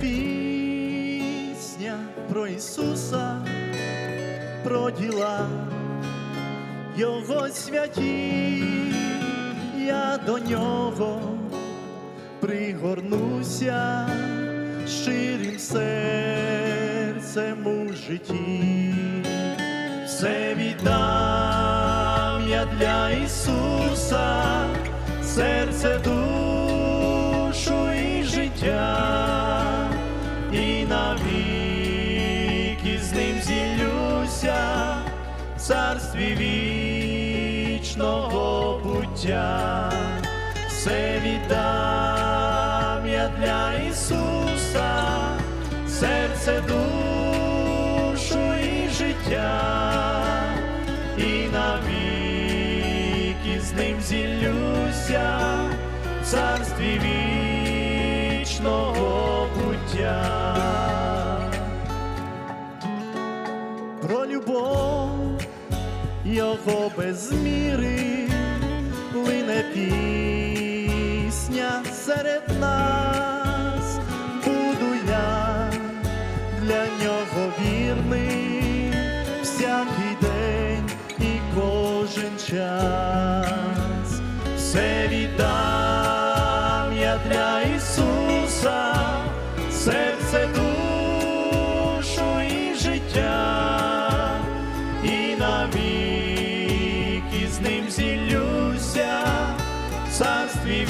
пісня про Ісуса, про діла Його святі, я до нього пригорнуся щирим серцем у житті, все віддам я для Ісуса, серце, душу і життя, царстві вічного буття, все віддам я для Ісуса, серце, душу і життя, і навіки з ним зілюся, в царстві вічного його без міри. Лине пісня серед нас, буду я для нього вірний. Всякий день і кожен час, все віддам я для Ісуса, серце, душу царстві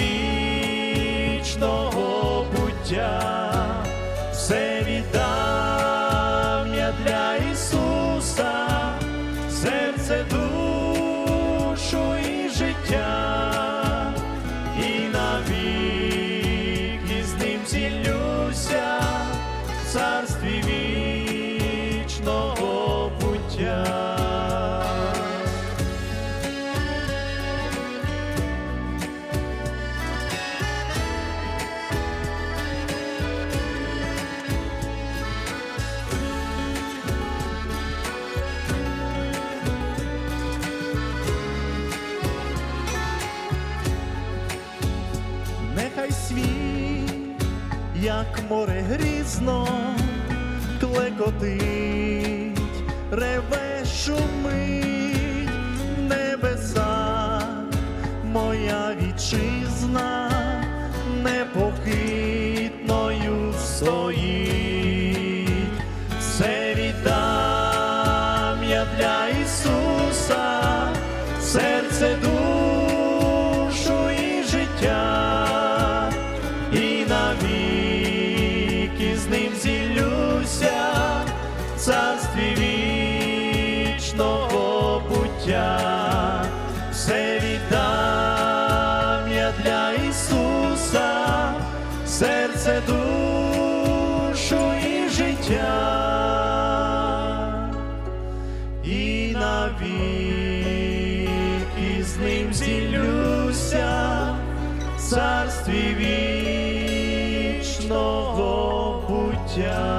вічного буття, все віддам як море грізно, клекотить, реве шумить. Небеса, моя вітчизна непохитною стоїть, все віддам я для Ісуса, серце, душу життя і навіки з ним зілюся, в царстві вічного буття.